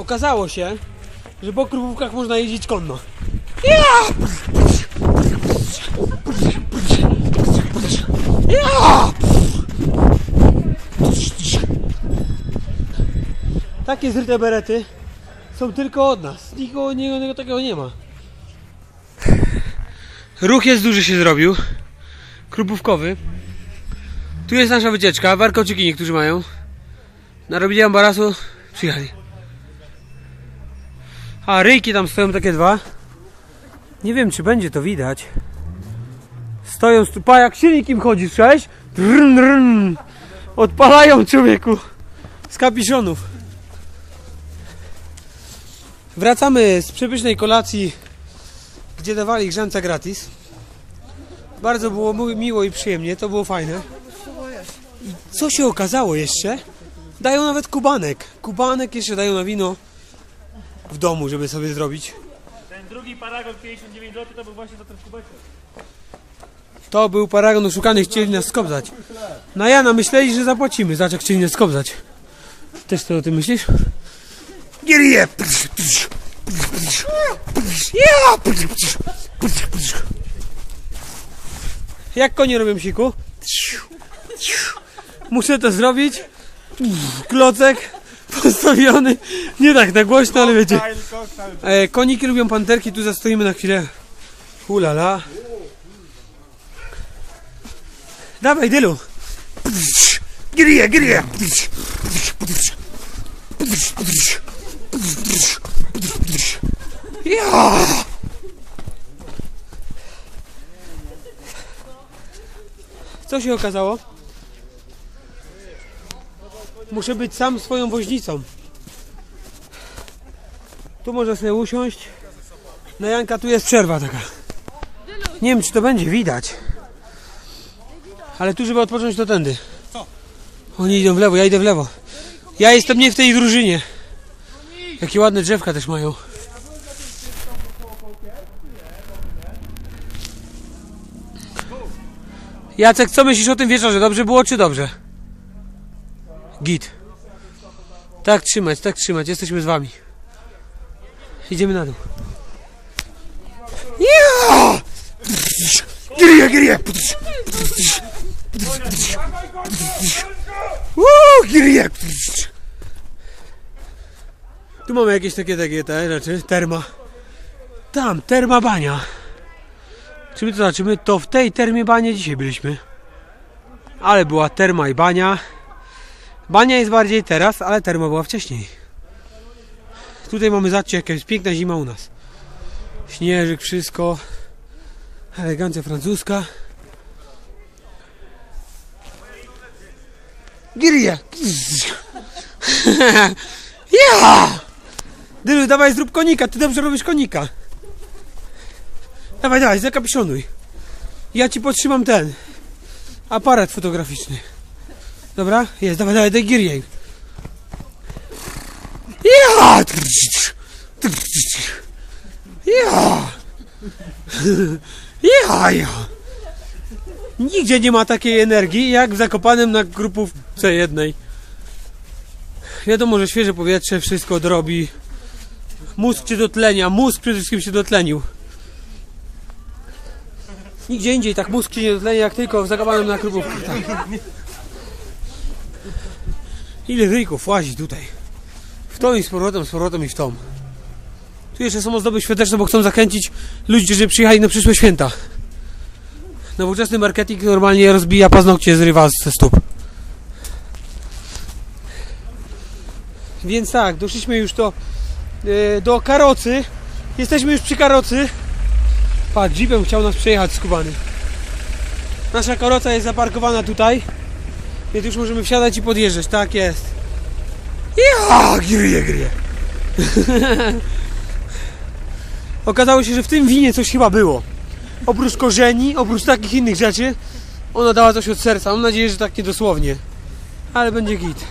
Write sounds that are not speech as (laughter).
Okazało się, że po krupówkach można jeździć konno. Takie zryte berety są tylko od nas. Nikogo nikogo takiego nie ma. Ruch jest duży się zrobił. Krupówkowy. Tu jest nasza wycieczka. Warkociki niektórzy mają. Narobili ambarasu. Przyjechali. A ryjki tam stoją takie dwa. Nie wiem czy będzie to widać. Stoją stupa jak silnik im chodzi, cześć. Drn, drn. Odpalają człowieku. Z kapiszonów. Wracamy z przepysznej kolacji, gdzie dawali grzanca gratis. Bardzo było miło i przyjemnie, to było fajne. I co się okazało jeszcze? Dają nawet kubanek. Kubanek jeszcze dają na wino w domu, żeby sobie zrobić. Ten drugi paragon 59 zł to był właśnie za ten kubeczek. To był paragon oszukany, chcieli nas skobzać. Na Jana myśleli, że zapłacimy, zobacz jak chcieli nas skobzać. Też ty o tym myślisz? Gierije! Ja! Jak konie robią siku? Muszę to zrobić. Klocek postawiony. Nie tak na głośno, ale wiecie. E, koniki lubią panterki, tu zastoimy na chwilę. Ulala. Dawaj, Dylu. Gryje, gryje. Ja. Co się okazało? Muszę być sam swoją woźnicą. Tu można sobie usiąść. Na Janka tu jest przerwa taka. Nie wiem, czy to będzie widać. Ale tu, żeby odpocząć, to tędy. Oni idą w lewo, ja idę w lewo. Ja jestem nie w tej drużynie. Jakie ładne drzewka też mają. Jacek, co myślisz o tym wieczorze? Dobrze było czy dobrze? Git. Tak trzymać, tak trzymać. Jesteśmy z wami. Idziemy na dół. Ja! Gryje, gryje! Uuu, gryje! Tu mamy jakieś takie, takie, te, znaczy terma. Tam, terma bania. Czy my to znaczymy? To w tej termie banie dzisiaj byliśmy. Ale była terma i bania. Bania jest bardziej teraz, ale terma była wcześniej. Tutaj mamy, zobaczcie, jaka jest piękna zima u nas. Śnieżyk, wszystko. Elegancja francuska. Giria! (laughs) Ja! Dylu, dawaj zrób konika, ty dobrze robisz konika. Dawaj, dawaj, zakapiszonuj. Ja ci podtrzymam ten aparat fotograficzny. Dobra? Jest, dawaj, dawaj, daj girię. Ja! Ja! Ja, ja! Nigdzie nie ma takiej energii jak w Zakopanem na grupówce jednej. Wiadomo, że świeże powietrze wszystko odrobi. Mózg się dotlenia, mózg przede wszystkim się dotlenił. Nigdzie indziej tak mózg się nie dotlenia jak tylko w Zakopanem na grupówce. Tak. Ile ryjków łazi tutaj? W tą i z powrotem, z powrotem i w tą. Tu jeszcze są ozdoby świąteczne, bo chcą zachęcić ludzi, którzy przyjechali na przyszłe święta. Nowoczesny marketing normalnie rozbija paznokcie, zrywa ze stóp. Więc tak, doszliśmy już do, e, do karocy. Jesteśmy już przy karocy. Patrz, jeepem chciał nas przejechać skubany. Nasza karoca jest zaparkowana tutaj. Więc już możemy wsiadać i podjeżdżać. Tak jest. Ja, gryje, gryje. (laughs) Okazało się, że w tym winie coś chyba było. Oprócz korzeni, oprócz takich innych rzeczy, ona dała coś od serca. Mam nadzieję, że tak nie dosłownie. Ale będzie git.